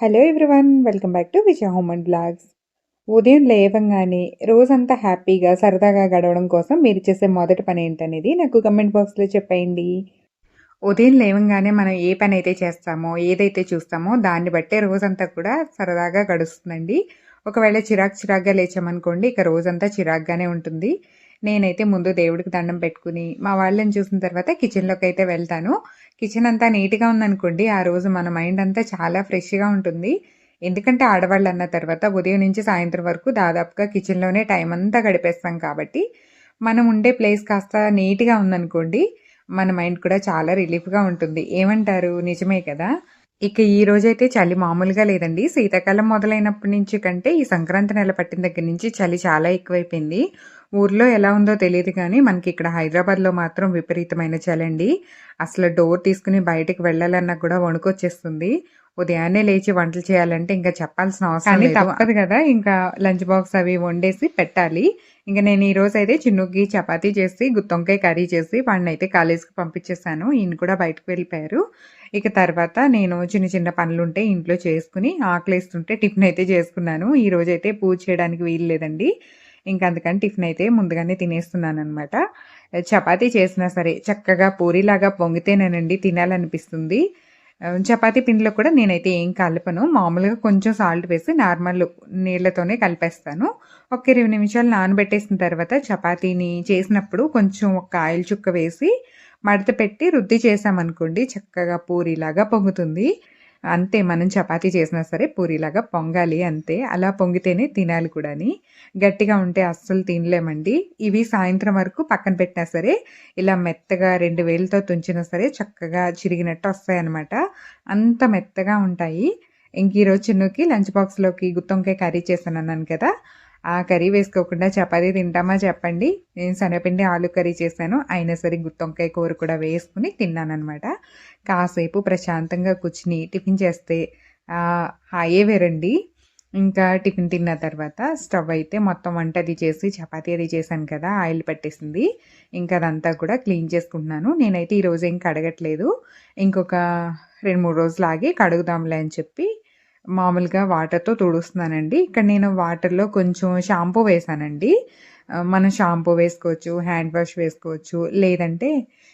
Hello everyone welcome back to Vijaya home and vlogs ఉదయం లేవంగానే రోజంతా హ్యాపీగా సరదాగా గడవడం కోసం మీరు చేసే మొదటి పని ఏంటనేది నాకు కమెంట్ బాక్స్లో చెప్పేయండి. ఉదయం లేవంగానే మనం ఏ పని అయితే చేస్తామో ఏదైతే చూస్తామో దాన్ని బట్టే రోజంతా కూడా సరదాగా గడుస్తుందండి. ఒకవేళ చిరాక్ చిరాగ్గా లేచామనుకోండి ఇక రోజంతా చిరాగ్గానే ఉంటుంది. నేనైతే ముందు దేవుడికి దండం పెట్టుకుని మా వాళ్ళని చూసిన తర్వాత కిచెన్లోకి అయితే వెళ్తాను. కిచెన్ అంతా నీట్గా ఉందనుకోండి ఆ రోజు మన మైండ్ అంతా చాలా ఫ్రెష్గా ఉంటుంది. ఎందుకంటే ఆడవాళ్ళు అన్న తర్వాత ఉదయం నుంచి సాయంత్రం వరకు దాదాపుగా కిచెన్లోనే టైం అంతా గడిపేస్తాం కాబట్టి మనం ఉండే ప్లేస్ కాస్త నీట్గా ఉందనుకోండి మన మైండ్ కూడా చాలా రిలీఫ్గా ఉంటుంది. ఏమంటారు? నిజమే కదా? ఇక ఈ రోజైతే చలి మామూలుగా లేదండి. శీతాకాలం మొదలైనప్పటి నుంచి కంటే ఈ సంక్రాంతి నెల పట్టిన దగ్గర నుంచి చలి చాలా ఎక్కువైపోయింది. ఊర్లో ఎలా ఉందో తెలియదు కానీ మనకి ఇక్కడ హైదరాబాద్లో మాత్రం విపరీతమైన చలండి అసలు డోర్ తీసుకుని బయటకు వెళ్ళాలన్నా కూడా వణుకొచ్చేస్తుంది. ఉదయాన్నే లేచి వంటలు చేయాలంటే ఇంకా చెప్పాల్సిన అవసరం తప్పదు కదా. ఇంకా లంచ్ బాక్స్ అవి వండేసి పెట్టాలి. ఇంకా నేను ఈరోజు అయితే చిన్నుకి చపాతీ చేసి గుత్తొంకాయ కర్రీ చేసి వాడిని అయితే కాలేజీకి పంపించేసాను. ఈయన కూడా బయటకు వెళ్ళిపోయారు. ఇక తర్వాత నేను చిన్న చిన్న పనులు ఉంటే ఇంట్లో చేసుకుని ఆకలిస్తుంటే టిఫిన్ అయితే చేసుకున్నాను. ఈరోజు అయితే పూజ చేయడానికి వీలు లేదండి. ఇంకా అందుకని టిఫిన్ అయితే ముందుగానే తినేస్తున్నాను అనమాట చపాతీ చేసినా సరే చక్కగా పూరిలాగా పొంగితేనేనండి తినాలనిపిస్తుంది. చపాతీ పిండిలో కూడా నేనైతే ఏం కలపను. మామూలుగా కొంచెం సాల్ట్ వేసి నార్మల్ నీళ్ళతోనే కలిపేస్తాను. ఒక ఇరవై నిమిషాలు నానబెట్టేసిన తర్వాత చపాతీని చేసినప్పుడు కొంచెం ఒక ఆయిల్ చుక్క వేసి మడత పెట్టి రుద్ది చేసామనుకోండి చక్కగా పూరిలాగా పొంగుతుంది. అంతే మనం చపాతీ చేసినా సరే పూరిలాగా పొంగాలి అంతే. అలా పొంగితేనే తినాలి కూడాని. గట్టిగా ఉంటే అస్సలు తినలేమండి. ఇవి సాయంత్రం వరకు పక్కన పెట్టినా సరే ఇలా మెత్తగా రెండు వేలతో తుంచినా సరే చక్కగా చిరిగినట్టు వస్తాయి అనమాట అంత మెత్తగా ఉంటాయి. ఇంక ఈరోజు చిన్నుకి లంచ్ బాక్స్లోకి గుత్తొంకాయ కర్రీ చేశాను అన్నాను కదా ఆ కర్రీ వేసుకోకుండా చపాతీ తింటామా చెప్పండి. నేను శనగపిండి ఆలు కర్రీ చేశాను. అయినా సరే గుత్తొంకాయ కూర కూడా వేసుకుని తిన్నానమాట కాసేపు ప్రశాంతంగా కూర్చుని టిఫిన్ చేస్తే హాయే వేరండి. ఇంకా టిఫిన్ తిన్న తర్వాత స్టవ్ అయితే మొత్తం వంట అది చేసి చపాతీ అది చేశాను కదా ఆయిల్ పట్టేసింది. ఇంకా అదంతా కూడా క్లీన్ చేసుకుంటున్నాను. నేనైతే ఈరోజు ఏం కడగట్లేదు. ఇంకొక రెండు మూడు రోజులు ఆగి కడుగుదాంలే అని చెప్పి మామూలుగా వాటర్తో తుడుస్తున్నానండి. ఇక్కడ నేను వాటర్లో కొంచెం షాంపూ వేసానండి. మనం షాంపూ వేసుకోవచ్చు హ్యాండ్ వాష్ వేసుకోవచ్చు లేదంటే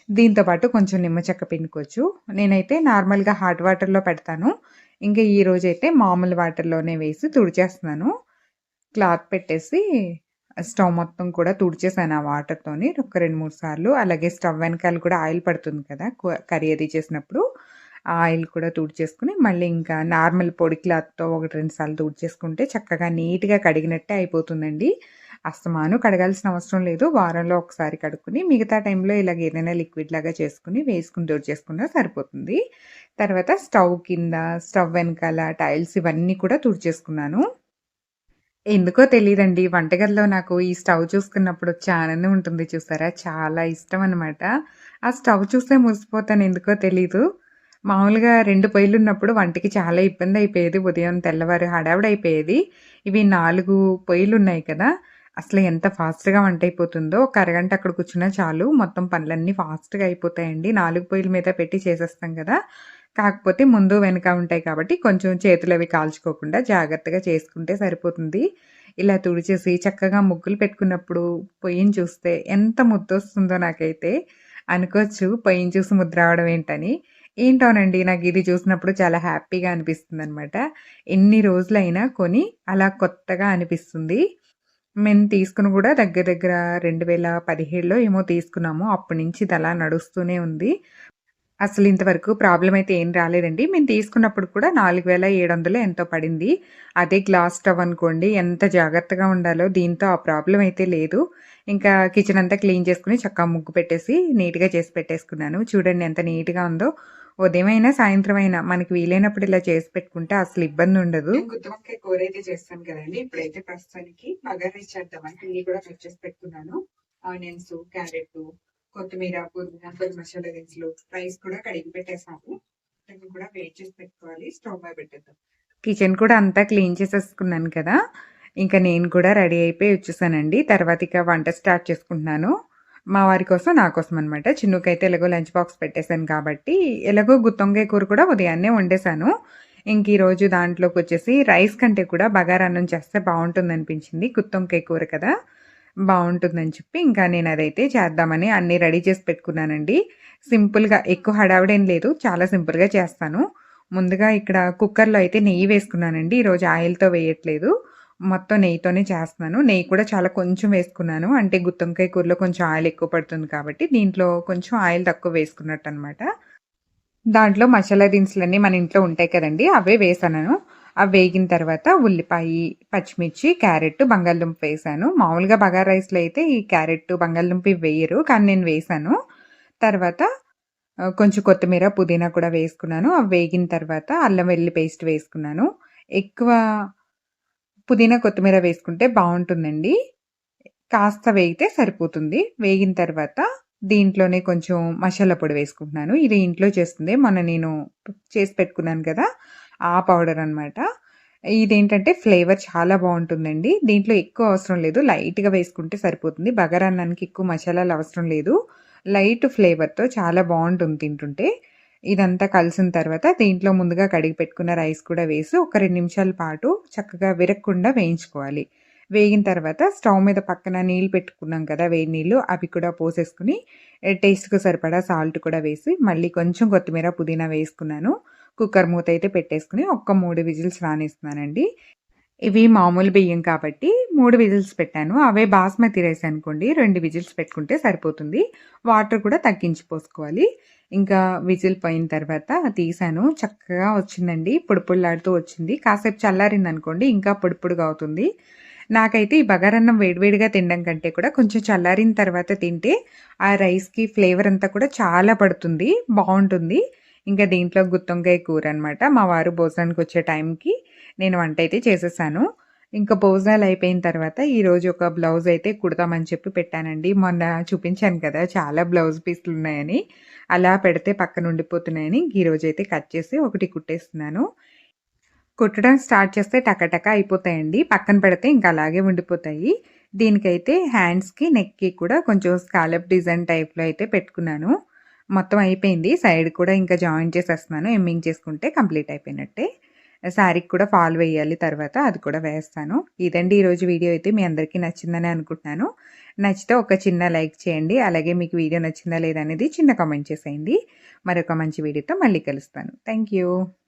దీంతోపాటు కొంచెం నిమ్మ చెక్క పిండుకోవచ్చు. నేనైతే నార్మల్గా హాట్ వాటర్లో పెడతాను. ఇంకా ఈరోజు అయితే మామూలు వాటర్లోనే వేసి తుడిచేస్తున్నాను. క్లాత్ పెట్టేసి స్టవ్ మొత్తం కూడా తుడిచేసాను ఆ వాటర్తోని. ఒక రెండు మూడు సార్లు. అలాగే స్టవ్ వెనకాల కూడా ఆయిల్ పడుతుంది కదా కర్రీ అది చేసినప్పుడు. ఆయిల్ కూడా తుడిచేసుకుని మళ్ళీ ఇంకా నార్మల్ పొడి క్లాత్తో ఒకటి రెండు సార్లు తుడిచేసుకుంటే చక్కగా నీట్గా కడిగినట్టే అయిపోతుందండి. అస్తమాను కడగాల్సిన అవసరం లేదు. వారంలో ఒకసారి కడుక్కుని మిగతా టైంలో ఇలాగ ఏదైనా లిక్విడ్ లాగా చేసుకుని వేసుకుని తుడిచేసుకున్నా సరిపోతుంది. తర్వాత స్టవ్ కింద స్టవ్ వెనకాల టైల్స్ ఇవన్నీ కూడా తుడిచేసుకున్నాను. ఎందుకో తెలియదండి వంటగదిలో నాకు ఈ స్టవ్ చూసుకున్నప్పుడు వచ్చే ఆనందం ఉంటుంది చూసారా? చాలా ఇష్టం అనమాట ఆ స్టవ్ చూస్తే మురిసిపోతాను. ఎందుకో తెలీదు. మామూలుగా రెండు పొయ్యిలు ఉన్నప్పుడు వంటకి చాలా ఇబ్బంది అయిపోయేది. ఉదయం తెల్లవారు హడావిడి అయిపోయేది. ఇవి నాలుగు పొయ్యిలు ఉన్నాయి కదా అసలు ఎంత ఫాస్ట్గా వంట అయిపోతుందో ఒక అరగంట అక్కడ కూర్చున్నా చాలు. మొత్తం పనులన్నీ ఫాస్ట్గా అయిపోతాయండి. నాలుగు పొయ్యిల మీద పెట్టి చేసేస్తాం కదా. కాకపోతే ముందు వెనక ఉంటాయి కాబట్టి కొంచెం చేతులు అవి కాల్చుకోకుండా జాగ్రత్తగా చేసుకుంటే సరిపోతుంది. ఇలా తుడిచేసి చక్కగా ముగ్గులు పెట్టుకున్నప్పుడు పొయ్యిని చూస్తే ఎంత ముద్దొస్తుందో నాకైతే అనుకోవచ్చు. పొయ్యిని చూసి ముద్ర రావడం ఏంటని. ఏంటోనండి నాకు ఇది చూసినప్పుడు చాలా హ్యాపీగా అనిపిస్తుంది అనమాట ఎన్ని రోజులైనా కొని అలా కొత్తగా అనిపిస్తుంది. మేము తీసుకుని కూడా దగ్గర దగ్గర రెండు వేల పదిహేడులో ఏమో తీసుకున్నాము. అప్పటి నుంచి ఇది అలా నడుస్తూనే ఉంది. అసలు ఇంతవరకు ప్రాబ్లం అయితే ఏం రాలేదండి. మేము తీసుకున్నప్పుడు కూడా నాలుగు వేల ఏడు వందలు ఎంతో పడింది. అదే గ్లాస్ స్టవ్ అనుకోండి ఎంత జాగ్రత్తగా ఉండాలో దీంతో ఆ ప్రాబ్లం అయితే లేదు. ఇంకా కిచెన్ అంతా క్లీన్ చేసుకుని చక్కగా ముగ్గు పెట్టేసి నీట్గా చేసి పెట్టేసుకున్నాను. చూడండి ఎంత నీట్గా ఉందో. ఉదయం అయినా సాయంత్రం అయినా మనకి వీలైనప్పుడు ఇలా చేసి పెట్టుకుంటే అసలు ఇబ్బంది ఉండదు. గుత్తవంకాయ కూర అయితే చేస్తాను కదండి. ఇప్పుడైతే ప్రస్తుతానికి బగారా చేద్దామని అన్ని కూడా కట్ చేసి పెట్టుకున్నాను. ఆనియన్స్ క్యారెట్ కొత్తిమీర పుదీనా మసాలా దినుసులు రైస్ కూడా కడిగి పెట్టేసాము. కూడా వెయిట్ చేసి పెట్టుకోవాలి. స్టవ్ మీద పెట్టేద్దాం. కిచెన్ కూడా అంతా క్లీన్ చేసేసుకున్నాను కదా. ఇంకా నేను కూడా రెడీ అయిపోయి వచ్చేసానండి. తర్వాత ఇక వంట స్టార్ట్ చేసుకుంటున్నాను. మా వారి కోసం నా కోసం అనమాట చిన్నుకైతే ఎలాగో లంచ్ బాక్స్ పెట్టేశాను కాబట్టి ఎలాగో గుత్తొంకాయ కూర కూడా ఉదయాన్నే వండేశాను. ఇంక ఈరోజు దాంట్లోకి వచ్చేసి రైస్ కంటే కూడా బగారా అన్నం చేస్తే బాగుంటుంది అనిపించింది. గుత్తొంకాయ కూర కదా బాగుంటుందని చెప్పి ఇంకా నేను అదైతే చేద్దామని అన్నీ రెడీ చేసి పెట్టుకున్నానండి. సింపుల్గా ఎక్కువ హడావిడేం లేదు చాలా సింపుల్గా చేస్తాను. ముందుగా ఇక్కడ కుక్కర్లో అయితే నెయ్యి వేసుకున్నానండి. ఈరోజు ఆయిల్తో వేయట్లేదు. మొత్తం నెయ్యితోనే చేస్తున్నాను. నెయ్యి కూడా చాలా కొంచెం వేసుకున్నాను. అంటే గుత్తొంకాయ కూరలో కొంచెం ఆయిల్ ఎక్కువ పడుతుంది కాబట్టి దీంట్లో కొంచెం ఆయిల్ తక్కువ వేసుకున్నట్టు అనమాట దాంట్లో మసాలా దినుసులన్నీ మన ఇంట్లో ఉంటాయి కదండి అవే వేసాను. అవి వేగిన తర్వాత ఉల్లిపాయ పచ్చిమిర్చి క్యారెట్ బంగాళదుంప వేసాను. మామూలుగా బగారా రైస్లో అయితే ఈ క్యారెట్ బంగాళదుంప వేయరు కానీ నేను వేసాను. తర్వాత కొంచెం కొత్తిమీర పుదీనా కూడా వేసుకున్నాను. అవి వేగిన తర్వాత అల్లం వెల్లి పేస్ట్ వేసుకున్నాను. ఎక్కువ పుదీనా కొత్తిమీర వేసుకుంటే బాగుంటుందండి. కాస్త వేగితే సరిపోతుంది. వేగిన తర్వాత దీంట్లోనే కొంచెం మసాలా పొడి వేసుకుంటున్నాను. ఇది ఇంట్లో చేస్తుంది. మొన్న నేను చేసి పెట్టుకున్నాను కదా ఆ పౌడర్ అనమాట ఇదేంటంటే ఫ్లేవర్ చాలా బాగుంటుందండి. దీంట్లో ఎక్కువ అవసరం లేదు. లైట్గా వేసుకుంటే సరిపోతుంది. బగారన్నానికి ఎక్కువ మసాలాలు అవసరం లేదు. లైట్ ఫ్లేవర్తో చాలా బాగుంటుంది తింటుంటే. ఇదంతా కలిసిన తర్వాత దీంట్లో ముందుగా కడిగి పెట్టుకున్న రైస్ కూడా వేసి ఒక రెండు నిమిషాల పాటు చక్కగా విరగకుండా వేయించుకోవాలి. వేగిన తర్వాత స్టవ్ మీద పక్కన నీళ్ళు పెట్టుకున్నాం కదా వేడి నీళ్ళు అవి కూడా పోసేసుకుని టేస్ట్కు సరిపడా సాల్ట్ కూడా వేసి మళ్ళీ కొంచెం కొత్తిమీర పుదీనా వేసుకున్నాను. కుక్కర్ మూత అయితే పెట్టేసుకుని ఒక్క మూడు విజిల్స్ రానిస్తున్నానండి. ఇవి మామూలు బియ్యం కాబట్టి మూడు విజిల్స్ పెట్టాను. అవే బాస్మతి రైస్ అనుకోండి రెండు విజిల్స్ పెట్టుకుంటే సరిపోతుంది. వాటర్ కూడా తగ్గించి పోసుకోవాలి. ఇంకా విజిల్ పోయిన తర్వాత తీసాను. చక్కగా వచ్చిందండి. పొడిపొడిలాడుతూ వచ్చింది. కాసేపు చల్లారింది అనుకోండి ఇంకా పొడిపొడిగా అవుతుంది. నాకైతే ఈ బగారన్నం వేడివేడిగా తినడం కంటే కూడా కొంచెం చల్లారిన తర్వాత తింటే ఆ రైస్కి ఫ్లేవర్ అంతా కూడా చాలా పడుతుంది బాగుంటుంది. ఇంకా దీంట్లో గుత్తొంకాయ కూర అనమాట మా వారు భోజనానికి వచ్చే టైంకి నేను వంట అయితే చేసేసాను. ఇంకా భోజనాలు అయిపోయిన తర్వాత ఈరోజు ఒక బ్లౌజ్ అయితే కుడతామని చెప్పి పెట్టానండి. మొన్న చూపించాను కదా చాలా బ్లౌజ్ పీస్లు ఉన్నాయని. అలా పెడితే పక్కన ఉండిపోతున్నాయని ఈరోజు అయితే కట్ చేసి ఒకటి కుట్టేస్తున్నాను. కుట్టడం స్టార్ట్ చేస్తే టకటక అయిపోతాయండి. పక్కన పెడితే ఇంకా అలాగే ఉండిపోతాయి. దీనికైతే హ్యాండ్స్కి నెక్కి కూడా కొంచెం స్కాలప్ డిజైన్ టైప్లో అయితే పెట్టుకున్నాను. మొత్తం అయిపోయింది. సైడ్ కూడా ఇంకా జాయిన్ చేసేస్తున్నాను. ఎమ్మింగ్ చేసుకుంటే కంప్లీట్ అయిపోయినట్టే. శారీకి కూడా ఫాల్ వేయాలి తర్వాత అది కూడా వేస్తాను. ఇదండి ఈరోజు వీడియో అయితే మీ అందరికీ నచ్చిందని అనుకుంటున్నాను. నచ్చితే ఒక చిన్న లైక్ చేయండి అలాగే మీకు వీడియో నచ్చిందా లేదా అనేది చిన్న కామెంట్ చేసేయండి. మరొక మంచి వీడియోతో మళ్ళీ కలుస్తాను. థ్యాంక్